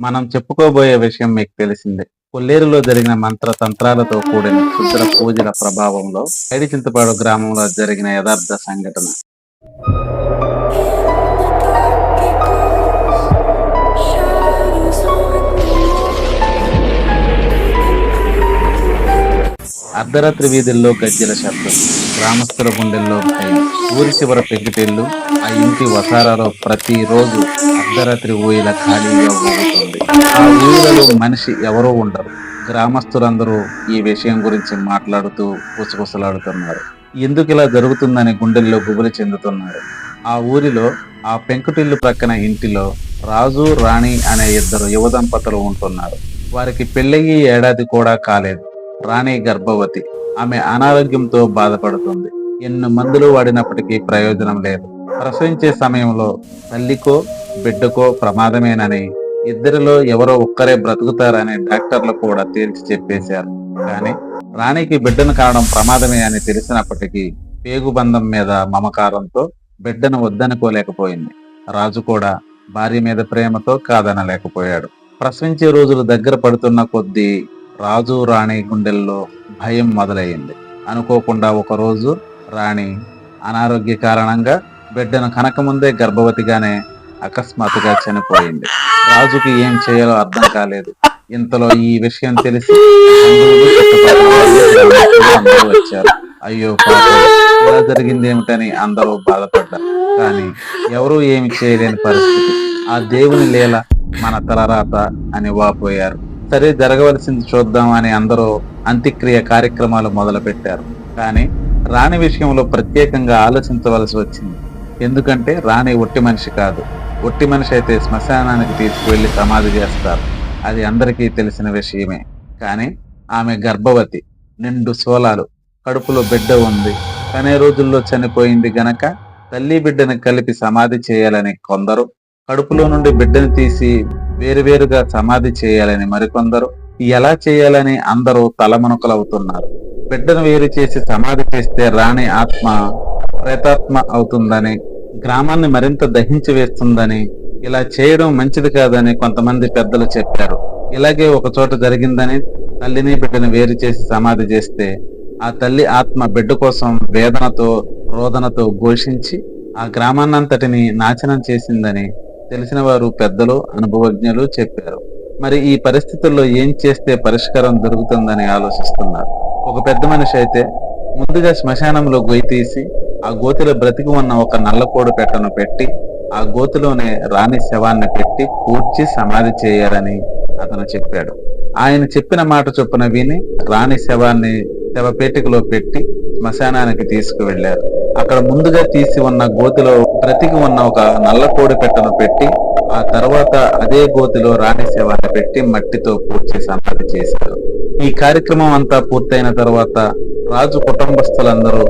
మనం చెప్పుకోబోయే విషయం మీకు తెలిసిందే. కొల్లేరులో జరిగిన మంత్ర తంత్రాలతో కూడిన క్షుద్ర పూజల ప్రభావంలో ఐడి చింతపాడు గ్రామంలో జరిగిన యథార్థ సంఘటన. అర్ధరాత్రి వీధుల్లో గజ్జల శబ్దం గ్రామస్తుల గుండెల్లో ఊరి చివర పెంకుటిల్లు ఆ ఇంటి వసారాలో ప్రతిరోజు అర్ధరాత్రి ఊయల ఖాళీగా ఊగుతుంది ఆ ఊయలలో మనిషి ఎవరూ ఉండరు. గ్రామస్తులందరూ ఈ విషయం గురించి మాట్లాడుతూ గుసగుసలాడుతున్నారు. ఎందుకు ఇలా జరుగుతుందని గుండెల్లో గుబులు చెందుతున్నారు? ఆ ఊరిలో ఆ పెంకుటిల్లు ప్రక్కన ఇంటిలో రాజు రాణి అనే ఇద్దరు యువ దంపతులు ఉంటున్నారు. వారికి పెళ్ళయి ఏడాది కూడా కాలేదు. రాణి గర్భవతి. ఆమె అనారోగ్యంతో బాధపడుతుంది. ఎన్ని మందులు వాడినప్పటికీ ప్రయోజనం లేదు. ప్రసవించే సమయంలో తల్లికో బిడ్డకో ప్రమాదమేనని ఇద్దరిలో ఎవరో ఒక్కరే బ్రతుకుతారని డాక్టర్లు కూడా తేల్చి చెప్పేశారు. కానీ రాణికి బిడ్డను కావడం ప్రమాదమే అని తెలిసినప్పటికీ పేగుబంధం మీద మమకారంతో బిడ్డను వద్దనుకోలేకపోయింది. రాజు కూడా భార్య మీద ప్రేమతో కాదనలేకపోయాడు. ప్రసవించే రోజులు దగ్గర పడుతున్న కొద్దీ రాజు రాణి గుండెల్లో భయం మొదలయ్యింది. అనుకోకుండా ఒకరోజు రాణి అనారోగ్య కారణంగా బిడ్డను కనకముందే గర్భవతిగానే అకస్మాత్తుగా చనిపోయింది. రాజుకి ఏం చేయాలో అర్థం కాలేదు. ఇంతలో ఈ విషయం తెలిసి వచ్చారు అయ్యో ఇలా జరిగింది ఏమిటని అందరూ బాధపడ్డారు. కానీ ఎవరూ ఏమి చేయలేని పరిస్థితి. ఆ దేవుని లీల మన తలరాత అని వాపోయారు. సరే జరగవలసింది చూద్దాం అని అందరూ అంత్యక్రియ కార్యక్రమాలు మొదలుపెట్టారు. కానీ రాణి విషయంలో ప్రత్యేకంగా ఆలోచించవలసి వచ్చింది. ఎందుకంటే రాణి ఒట్టి మనిషి కాదు. ఒట్టి మనిషి అయితే శ్మశానానికి తీసుకువెళ్ళి సమాధి చేస్తారు. అది అందరికీ తెలిసిన విషయమే. కానీ ఆమె గర్భవతి నిండు సోలాలు కడుపులో బిడ్డ ఉంది. కనే రోజుల్లో చనిపోయింది గనక తల్లి బిడ్డను కలిపి సమాధి చేయాలని కొందరు కడుపులో నుండి బిడ్డను తీసి వేరువేరుగా సమాధి చేయాలని మరికొందరు. ఎలా చేయాలని అందరూ తలమునకలవుతున్నారు. బిడ్డను వేరు చేసి సమాధి చేస్తే రాణి ఆత్మ ప్రేతాత్మ అవుతుందని గ్రామాన్ని మరింత దహించి వేస్తుందని ఇలా చేయడం మంచిది కాదని కొంతమంది పెద్దలు చెప్పారు. ఇలాగే ఒక చోట జరిగిందని తల్లిని బిడ్డను వేరు చేసి సమాధి చేస్తే ఆ తల్లి ఆత్మ బిడ్డ కోసం వేదనతో రోదనతో ఘోషించి ఆ గ్రామాన్నంతటిని నాశనం చేసిందని తెలిసిన వారు పెద్దలు అనుభవజ్ఞులు చెప్పారు. మరి ఈ పరిస్థితుల్లో ఏం చేస్తే పరిష్కారం దొరుకుతుందని ఆలోచిస్తున్నారు? ఒక పెద్ద మనిషి అయితే ముందుగా శ్మశానంలో గొయ్యి తీసి ఆ గోతిలో బ్రతికి ఉన్న ఒక నల్లకోడు పెట్టను పెట్టి ఆ గోతిలోనే రాణి శవాన్ని పెట్టి పూడ్చి సమాధి చేయాలని అతను చెప్పాడు. ఆయన చెప్పిన మాట చొప్పున విని రాణి శవాన్ని శవపేటికలో పెట్టి శ్మశానానికి తీసుకువెళ్ళారు అక్కడ ముందుగా తీసి ఉన్న గోతిలో బ్రతికి ఉన్న ఒక నల్ల కోడి పెట్టను పెట్టి ఆ తర్వాత అదే గోతిలో రాణి శవాన్ని పెట్టి మట్టితో పూడ్చి సమాధి చేశారు. ఈ కార్యక్రమం అంతా పూర్తయిన తర్వాత రాజు కుటుంబస్తులందరూ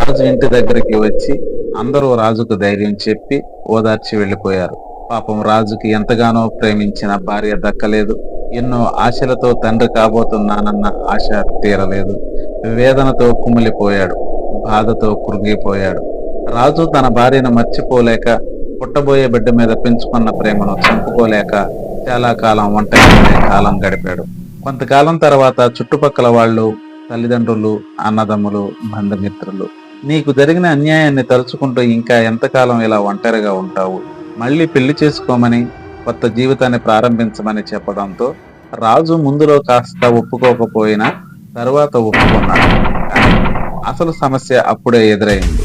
రాజు ఇంటి దగ్గరికి వచ్చి అందరూ రాజుకు ధైర్యం చెప్పి ఓదార్చి వెళ్ళిపోయారు పాపం రాజుకి ఎంతగానో ప్రేమించిన భార్య దక్కలేదు. ఎన్నో ఆశలతో తండ్రి కాబోతున్నానన్న ఆశ తీరలేదు. వేదనతో కుమిలిపోయాడు. బాధతో కృంగిపోయాడు. రాజు తన భార్యను మర్చిపోలేక పుట్టబోయే బిడ్డ మీద పెంచుకున్న ప్రేమను చంపుకోలేక చాలా కాలం ఒంటరిగానే కాలం గడిపాడు. కొంతకాలం తర్వాత చుట్టుపక్కల వాళ్ళు తల్లిదండ్రులు అన్నదమ్ములు బంధుమిత్రులు నీకు జరిగిన అన్యాయాన్ని తలుచుకుంటూ ఇంకా ఎంతకాలం ఇలా ఒంటరిగా ఉంటావు? మళ్ళీ పెళ్ళి చేసుకోమని కొత్త జీవితాన్ని ప్రారంభించమని చెప్పడంతో రాజు ముందులో కాస్త ఒప్పుకోకపోయినా తర్వాత ఒప్పుకున్నాడు. కానీ అసలు సమస్య అప్పుడే ఎదురైంది.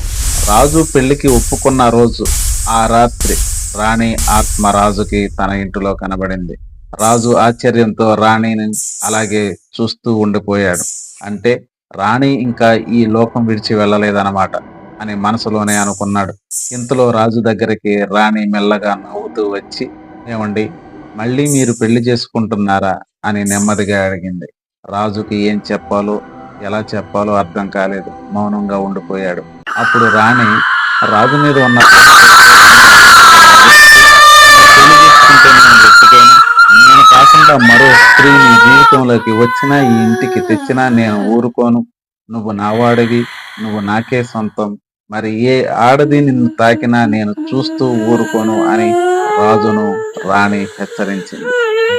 రాజు పెళ్ళికి ఒప్పుకున్న రోజు ఆ రాత్రి రాణి ఆత్మ రాజుకి తన ఇంటిలో కనబడింది. రాజు ఆశ్చర్యంతో రాణిని అలాగే చూస్తూ ఉండిపోయాడు. అంటే రాణి ఇంకా ఈ లోకం విడిచి వెళ్ళలేదన్నమాట అని మనసులోనే అనుకున్నాడు. ఇంతలో రాజు దగ్గరికి రాణి మెల్లగా నవ్వుతూ వచ్చి ఏమండి మళ్ళీ మీరు పెళ్ళి చేసుకుంటున్నారా? అని నెమ్మదిగా అడిగింది. రాజుకి ఏం చెప్పాలో ఎలా చెప్పాలో అర్థం కాలేదు. మౌనంగా ఉండిపోయాడు. అప్పుడు రాణి రాజు మీద ఉన్న చేసుకుంటే నేను నేను కాకుండా మరో స్త్రీని జీవితంలోకి వచ్చినా ఈ ఇంటికి తెచ్చినా నేను ఊరుకోను. నువ్వు నావాడివి నువ్వు నాకే సొంతం. మరి ఏ ఆడది నిన్ను తాకినా నేను చూస్తూ ఊరుకోను అని రాజును రాణి హెచ్చరించింది.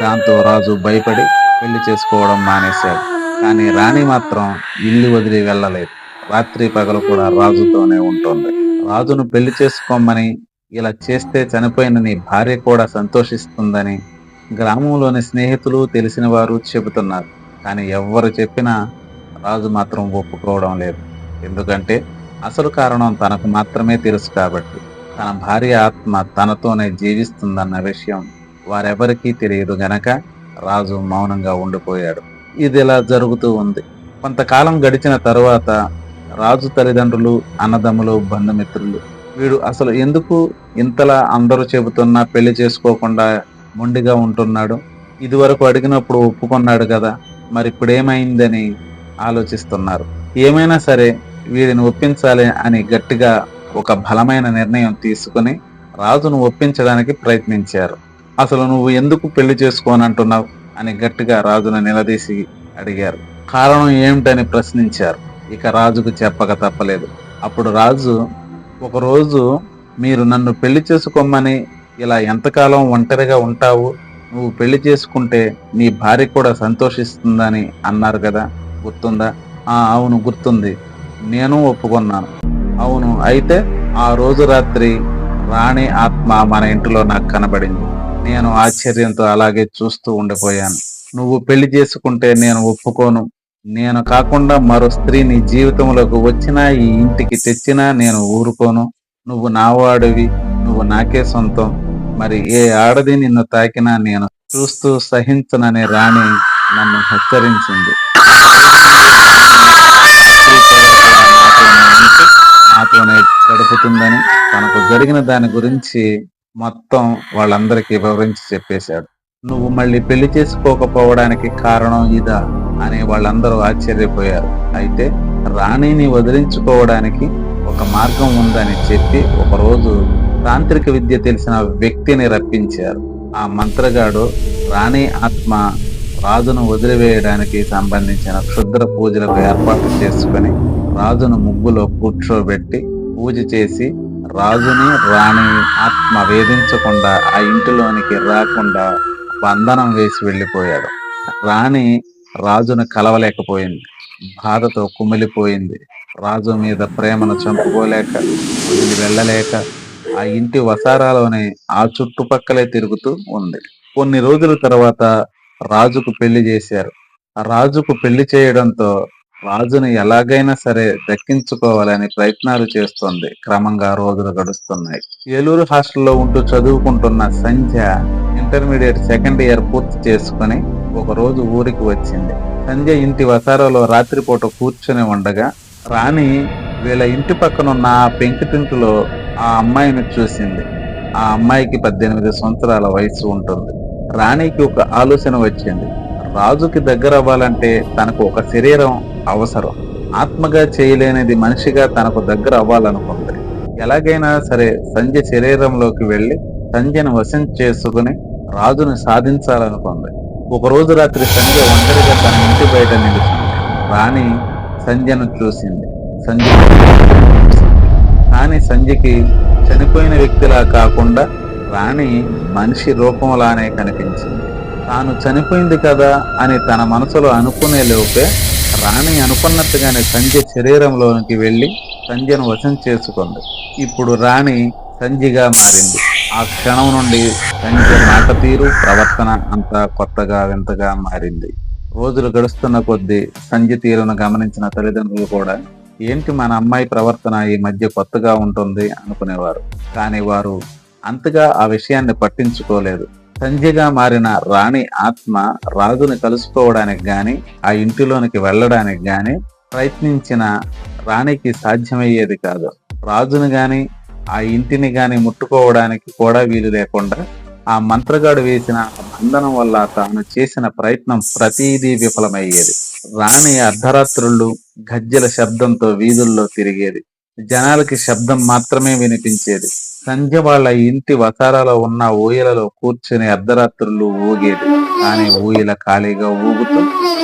దాంతో రాజు భయపడి పెళ్ళి చేసుకోవడం మానేశాడు. కానీ రాణి మాత్రం ఇల్లు వదిలి వెళ్ళలేదు. రాత్రి పగలు కూడా రాజుతోనే ఉంటుంది. రాజును పెళ్ళి చేసుకోమని ఇలా చేస్తే చనిపోయిన నీ భార్య కూడా సంతోషిస్తుందని గ్రామంలోని స్నేహితులు తెలిసిన వారు చెబుతున్నారు. కానీ ఎవ్వరు చెప్పినా రాజు మాత్రం ఒప్పుకోవడం లేదు. ఎందుకంటే అసలు కారణం తనకు మాత్రమే తెలుసు కాబట్టి. తన భార్య ఆత్మ తనతోనే జీవిస్తుందన్న విషయం వారెవరికీ తెలియదు గనక రాజు మౌనంగా ఉండిపోయాడు. ఇది ఇలా జరుగుతూ ఉంది. కొంతకాలం గడిచిన తరువాత రాజు తల్లిదండ్రులు అన్నదమ్ములు బంధుమిత్రులు వీడు అసలు ఎందుకు ఇంతలా అందరూ చెబుతున్నా పెళ్ళి చేసుకోకుండా మొండిగా ఉంటున్నాడు? ఇదివరకు అడిగినప్పుడు ఒప్పుకున్నాడు కదా మరి ఇప్పుడేమైందని ఆలోచిస్తున్నారు. ఏమైనా సరే వీడిని ఒప్పించాలి అని గట్టిగా ఒక బలమైన నిర్ణయం తీసుకుని రాజును ఒప్పించడానికి ప్రయత్నించారు. అసలు నువ్వు ఎందుకు పెళ్ళి చేసుకోనంటున్నావు? అని గట్టిగా రాజును నిలదీసి అడిగారు. కారణం ఏమిటని ప్రశ్నించారు. ఇక రాజుకు చెప్పక తప్పలేదు. అప్పుడు రాజు ఒకరోజు మీరు నన్ను పెళ్ళి చేసుకోమని ఇలా ఎంతకాలం ఒంటరిగా ఉంటావు? నువ్వు పెళ్ళి చేసుకుంటే నీ భార్య కూడా సంతోషిస్తుందని అన్నారు కదా? గుర్తుందా? ఆ అవును గుర్తుంది. నేను ఒప్పుకున్నాను. అవును అయితే ఆ రోజు రాత్రి రాణి ఆత్మ మన ఇంటిలో నాకు కనబడింది. నేను ఆశ్చర్యంతో అలాగే చూస్తూ ఉండిపోయాను. నువ్వు పెళ్ళి చేసుకుంటే నేను ఒప్పుకోను. నేను కాకుండా మరో స్త్రీ నీ జీవితంలోకి వచ్చినా ఈ ఇంటికి తెచ్చినా నేను ఊరుకోను. నువ్వు నావాడివి నువ్వు నాకే సొంతం. మరి ఏ ఆడది నిన్ను తాకినా నేను చూస్తూ సహించననే రాణి నన్ను హెచ్చరించింది. నాతోనే గడుపుతుందని తనకు జరిగిన దాని గురించి మొత్తం వాళ్ళందరికీ వివరించి చెప్పేశాడు. నువ్వు మళ్ళీ పెళ్ళి చేసుకోకపోవడానికి కారణం ఇదా? అని వాళ్ళందరూ ఆశ్చర్యపోయారు. అయితే రాణిని వదిలించుకోవడానికి ఒక మార్గం ఉందని చెప్పి ఒకరోజు తాంత్రిక విద్య తెలిసిన వ్యక్తిని రప్పించారు. ఆ మంత్రగాడు రాణి ఆత్మ రాజును వదిలివేయడానికి సంబంధించిన క్షుద్ర పూజలకు ఏర్పాటు చేసుకుని రాజును ముగ్గులో కూర్చోబెట్టి పూజ చేసి రాజుని రాణి ఆత్మ వేధించకుండా ఆ ఇంటిలోనికి రాకుండా బంధనం వేసి వెళ్ళిపోయాడు. రాణి రాజును కలవలేకపోయింది. బాధతో కుమిలిపోయింది. రాజు మీద ప్రేమను చంపుకోలేక వదిలి వెళ్ళలేక ఆ ఇంటి వసారాలోనే ఆ చుట్టుపక్కలే తిరుగుతూ ఉంది. కొన్ని రోజుల తర్వాత రాజుకు పెళ్ళి చేశారు. ఆ రాజుకు పెళ్ళి చేయడంతో రాజును ఎలాగైనా సరే దక్కించుకోవాలని ప్రయత్నాలు చేస్తోంది. క్రమంగా రోజులు గడుస్తున్నాయి. ఏలూరు హాస్టల్లో ఉంటూ చదువుకుంటున్న సంధ్య ఇంటర్మీడియట్ సెకండ్ ఇయర్ పూర్తి చేసుకుని ఒక రోజు ఊరికి వచ్చింది. సంధ్య ఇంటి వసారాలో రాత్రిపూట కూర్చుని ఉండగా రాణి వీళ్ళ ఇంటి పక్కనున్న ఆ పెంకుటింటిలో ఆ అమ్మాయిని చూసింది. ఆ అమ్మాయికి పద్దెనిమిది సంవత్సరాల వయసు ఉంటుంది. రాణికి ఒక ఆలోచన వచ్చింది. రాజుకి దగ్గర అవ్వాలంటే తనకు ఒక శరీరం అవసరం. ఆత్మగా చేయలేనిది మనిషిగా తనకు దగ్గర అవ్వాలనుకుంది. ఎలాగైనా సరే సంధ్య శరీరంలోకి వెళ్ళి సంధ్యను వశం చేసుకుని రాజును సాధించాలనుకుంది. ఒక రోజు రాత్రి సంధ్య ఒంటరిగా తన ఇంటి బయట నిలిచింది. రాణి సంధ్యను చూసింది. సంధ్య కానీ సంధ్యకి చనిపోయిన వ్యక్తిలా కాకుండా రాణి మనిషి రూపంలానే కనిపించింది. తాను చనిపోయింది కదా అని తన మనసులో అనుకునే లోపే రాణి అనుకున్నట్టుగానే సంజయ్ శరీరంలోనికి వెళ్ళి సంధ్యను వశం చేసుకుంది. ఇప్పుడు రాణి సంధ్యగా మారింది. ఆ క్షణం నుండి సంజయ్ మాట తీరు ప్రవర్తన అంతా కొత్తగా వింతగా మారింది. రోజులు గడుస్తున్న కొద్దీ సంధ్య తీరును గమనించిన తల్లిదండ్రులు కూడా ఏంటి మన అమ్మాయి ప్రవర్తన ఈ మధ్య కొత్తగా ఉంటుంది అనుకునేవారు. కానీ వారు అంతగా ఆ విషయాన్ని పట్టించుకోలేదు. సంధ్యగా మారిన రాణి ఆత్మ రాజుని కలుసుకోవడానికి గాని ఆ ఇంటిలోనికి వెళ్ళడానికి గాని ప్రయత్నించిన రాణికి సాధ్యమయ్యేది కాదు. రాజుని గాని ఆ ఇంటిని గాని ముట్టుకోవడానికి కూడా వీలు లేకుండా ఆ మంత్రగాడు వేసిన బంధనం వల్ల తాను చేసిన ప్రయత్నం ప్రతిదీ విఫలమయ్యేది. రాణి అర్ధరాత్రులు గజ్జల శబ్దంతో వీధుల్లో తిరిగేది. జనాలకి శబ్దం మాత్రమే వినిపించేది. సంధ్య వాళ్ళ ఇంటి వసారాలో ఉన్న ఊయలలో కూర్చుని అర్ధరాత్రులు ఊగేది. కానీ ఊయల ఖాళీగా ఊగుతూ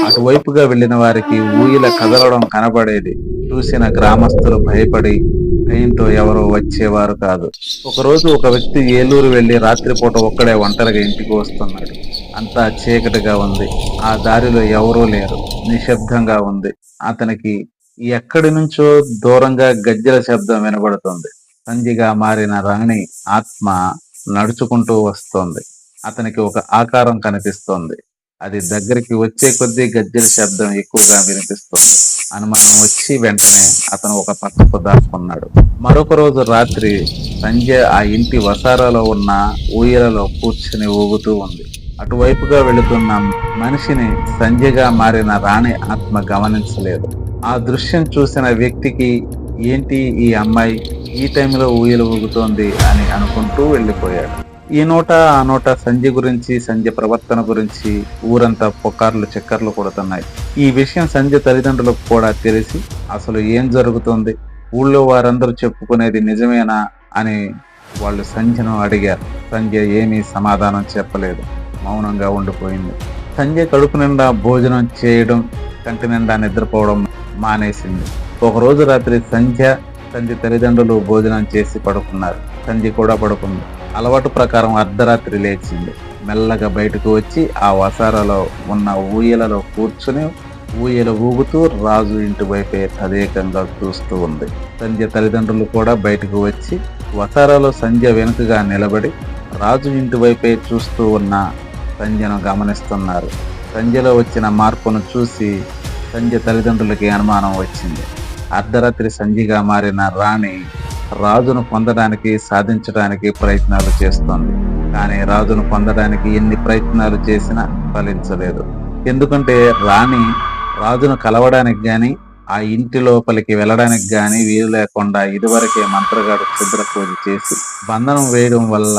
అటువైపుగా వెళ్ళిన వారికి ఊయల కదలడం కనబడేది. చూసిన గ్రామస్తులు భయపడి భయంతో ఎవరో వచ్చేవారు కాదు. ఒకరోజు ఒక వ్యక్తి ఏలూరు వెళ్ళి రాత్రిపూట ఒక్కడే ఒంటరిగా ఇంటికి వస్తున్నాడు. అంతా చీకటిగా ఉంది. ఆ దారిలో ఎవరూ లేరు. నిశ్శబ్దంగా ఉంది. అతనికి ఎక్కడి నుంచో దూరంగా గజ్జల శబ్దం వినబడుతుంది. సంధిగా మారిన రాణి ఆత్మ నడుచుకుంటూ వస్తోంది. అతనికి ఒక ఆకారం కనిపిస్తోంది. అది దగ్గరికి వచ్చే కొద్దీ గజ్జల శబ్దం ఎక్కువగా వినిపిస్తుంది. అనుమానం వచ్చి వెంటనే అతను ఒక పక్కకు దాక్కున్నాడు. మరొక రోజు రాత్రి సంజయ్ ఆ ఇంటి వసారాలో ఉన్న ఊయలలో కూర్చుని ఊగుతూ ఉంది. అటువైపుగా వెళుతున్న మనిషిని సంజయ్గా మారిన రాణి ఆత్మ గమనించలేదు. ఆ దృశ్యం చూసిన వ్యక్తికి ఏంటి ఈ అమ్మాయి? ఈ టైంలో ఊయలు ఊగుతోంది అని అనుకుంటూ వెళ్ళిపోయాడు. ఈ నోట ఆ నోట సంజయ్ గురించి సంజయ్ ప్రవర్తన గురించి ఊరంతా పొకార్లు చక్కర్లు కొడుతున్నాయి. ఈ విషయం సంజయ్ తల్లిదండ్రులకు కూడా తెలిసి అసలు ఏం జరుగుతుంది? ఊళ్ళో వారందరూ చెప్పుకునేది నిజమేనా? అని వాళ్ళు సంజయ్ను అడిగారు. సంజయ్ ఏమీ సమాధానం చెప్పలేదు. మౌనంగా ఉండిపోయింది. సంజయ్ కడుపు నిండా భోజనం చేయడం కంటి నిండా నిద్రపోవడం మానేసింది. ఒకరోజు రాత్రి సంధ్య సంధ్య తల్లిదండ్రులు భోజనం చేసి పడుకున్నారు. సంధ్య కూడా పడుకుంది. అలవాటు ప్రకారం అర్ధరాత్రి లేచింది. మెల్లగా బయటకు వచ్చి ఆ వసారాలో ఉన్న ఊయలలో కూర్చుని ఊయల ఊగుతూ రాజు ఇంటి వైపే తదేకంగా చూస్తూ ఉంది. సంధ్య తల్లిదండ్రులు కూడా బయటకు వచ్చి వసారాలో సంధ్య వెనుకగా నిలబడి రాజు ఇంటి వైపే చూస్తూ ఉన్న సంధ్యను గమనిస్తున్నారు. సంధ్యలో వచ్చిన మార్పును చూసి సంధ్య తల్లిదండ్రులకి అనుమానం వచ్చింది. అర్ధరాత్రి సంజయ్గా మారిన రాణి రాజును పొందడానికి సాధించడానికి ప్రయత్నాలు చేస్తోంది. కానీ రాజును పొందడానికి ఎన్ని ప్రయత్నాలు చేసినా ఫలించలేదు. ఎందుకంటే రాణి రాజును కలవడానికి గాని ఆ ఇంటి లోపలికి వెళ్ళడానికి గాని వీలు లేకుండా ఇదివరకే మంత్రగాడు క్షుద్ర పూజ చేసి బంధనం వేయడం వల్ల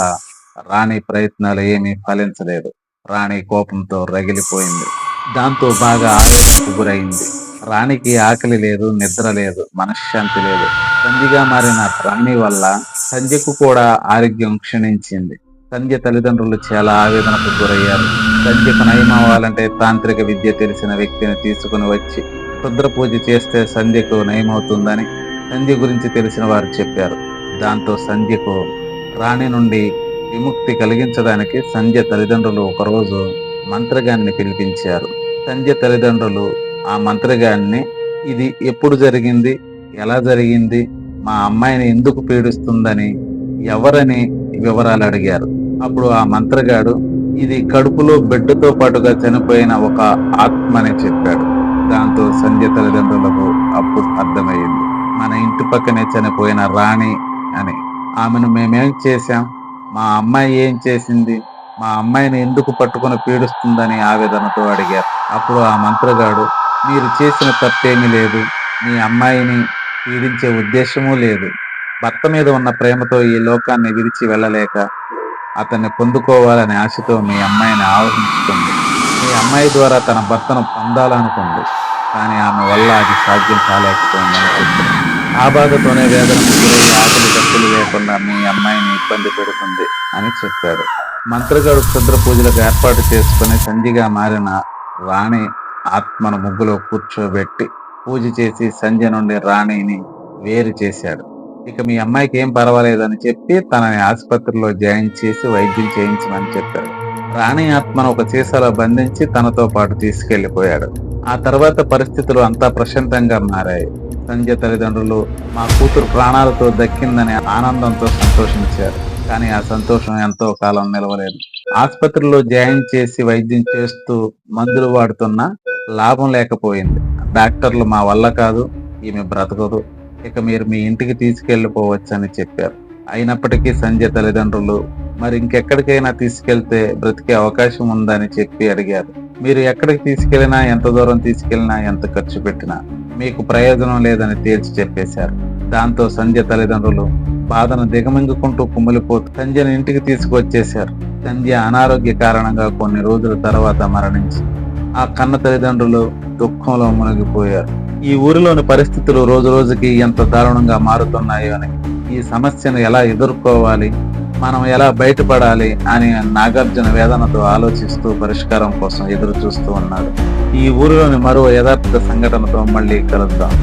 రాణి ప్రయత్నాలు ఏమీ ఫలించలేదు. రాణి కోపంతో రగిలిపోయింది. దాంతో బాగా ఆవేదనకు గురైంది. రాణికి ఆకలి లేదు నిద్ర లేదు మనశ్శాంతి లేదు. సంధిగా మారిన రాణి వల్ల సంధ్యకు కూడా ఆరోగ్యం క్షీణించింది. సంధ్య తల్లిదండ్రులు చాలా ఆవేదనకు గురయ్యారు. సంధ్యకు నయం అవ్వాలంటే తాంత్రిక విద్య తెలిసిన వ్యక్తిని తీసుకుని వచ్చి రుద్ర పూజ చేస్తే సంధ్యకు నయమవుతుందని సంధ్య గురించి తెలిసిన వారు చెప్పారు. దాంతో సంధ్యకు రాణి నుండి విముక్తి కలిగించడానికి సంధ్య తల్లిదండ్రులు ఒకరోజు మంత్రగాన్ని పిలిపించారు సంధ్య తల్లిదండ్రులు ఆ మంత్రగాన్ని ఇది ఎప్పుడు జరిగింది? ఎలా జరిగింది? మా అమ్మాయిని ఎందుకు పీడిస్తుందని ఎవరని వివరాలు అడిగారు. అప్పుడు ఆ మంత్రగాడు ఇది కడుపులో బిడ్డతో పాటుగా చనిపోయిన ఒక ఆత్మని చెప్పాడు. దాంతో సంధ్య తల్లిదండ్రులకు అప్పుడు అర్థమయ్యింది. మన ఇంటి పక్కనే చనిపోయిన రాణి అని. ఆమెను మేమేం చేశాం? మా అమ్మాయి ఏం చేసింది? మా అమ్మాయిని ఎందుకు పట్టుకొని పీడిస్తుందని ఆవేదనతో అడిగారు. అప్పుడు ఆ మంత్రగాడు మీరు చేసిన తప్పేమీ లేదు. మీ అమ్మాయిని పీడించే ఉద్దేశమూ లేదు. భర్త మీద ఉన్న ప్రేమతో ఈ లోకాన్ని విడిచి వెళ్ళలేక అతన్ని పొందుకోవాలనే ఆశతో మీ అమ్మాయిని ఆవహించుకుంది మీ అమ్మాయి ద్వారా తన భర్తను పొందాలనుకుంది. కానీ ఆమె వల్ల అది సాధ్యం కాలేకపోయింది ఆ బాధతోనే వేదన గురై ఆకలి దప్పులు లేకుండా మీ అమ్మాయిని ఇబ్బంది పెడుతుంది అని చెప్పాడు. మంత్రగాడు క్షుద్ర పూజలకు ఏర్పాటు చేసుకుని సంధిగా మారిన రాణి ఆత్మను ముగ్గులో కూర్చోబెట్టి పూజ చేసి సంధ్య నుండి రాణిని వేరు చేశాడు. ఇక మీ అమ్మాయికి ఏం పర్వాలేదని చెప్పి తనని ఆసుపత్రిలో జాయిన్ చేసి వైద్యం చేయించమని చెప్పాడు. రాణి ఆత్మను ఒక సీసాలో బంధించి తనతో పాటు తీసుకెళ్ళిపోయాడు ఆ తర్వాత పరిస్థితులు అంతా ప్రశాంతంగా మారాయి. సంధ్య తల్లిదండ్రులు మా కూతురు ప్రాణాలతో దక్కిందని ఆనందంతో సంతోషించారు. కానీ ఆ సంతోషం ఎంతో కాలం నిలవలేదు. ఆసుపత్రిలో జాయిన్ చేసి వైద్యం చేస్తూ మందులు వాడుతున్నా లాభం లేకపోయింది. డాక్టర్లు మా వల్ల కాదు ఈమె బ్రతకదు. ఇక మీరు మీ ఇంటికి తీసుకెళ్ళిపోవచ్చని అని చెప్పారు. అయినప్పటికీ సంజయ్ తల్లిదండ్రులు మరి ఇంకెక్కడికైనా తీసుకెళ్తే బ్రతికే అవకాశం ఉందని చెప్పి అడిగారు. మీరు ఎక్కడికి తీసుకెళ్ళినా ఎంత దూరం తీసుకెళ్ళినా ఎంత ఖర్చు పెట్టినా మీకు ప్రయోజనం లేదని తేల్చి చెప్పేశారు. దాంతో సంజయ్ తల్లిదండ్రులు బాధను దిగమింగుకుంటూ కుమిలిపోతూ సంధ్యను ఇంటికి తీసుకువచ్చేశారు. సంధ్య అనారోగ్య కారణంగా కొన్ని రోజుల తర్వాత మరణించి ఆ కన్న తల్లిదండ్రులు దుఃఖంలో మునిగిపోయారు. ఈ ఊరిలోని పరిస్థితులు రోజు రోజుకి ఎంత దారుణంగా మారుతున్నాయో అని ఈ సమస్యను ఎలా ఎదుర్కోవాలి మనం ఎలా బయటపడాలి అని నాగార్జున వేదనతో ఆలోచిస్తూ పరిష్కారం కోసం ఎదురు చూస్తూ ఉన్నాడు. ఈ ఊరిలోని మరో యథార్థ సంఘటనతో మళ్ళీ కలుద్దాం.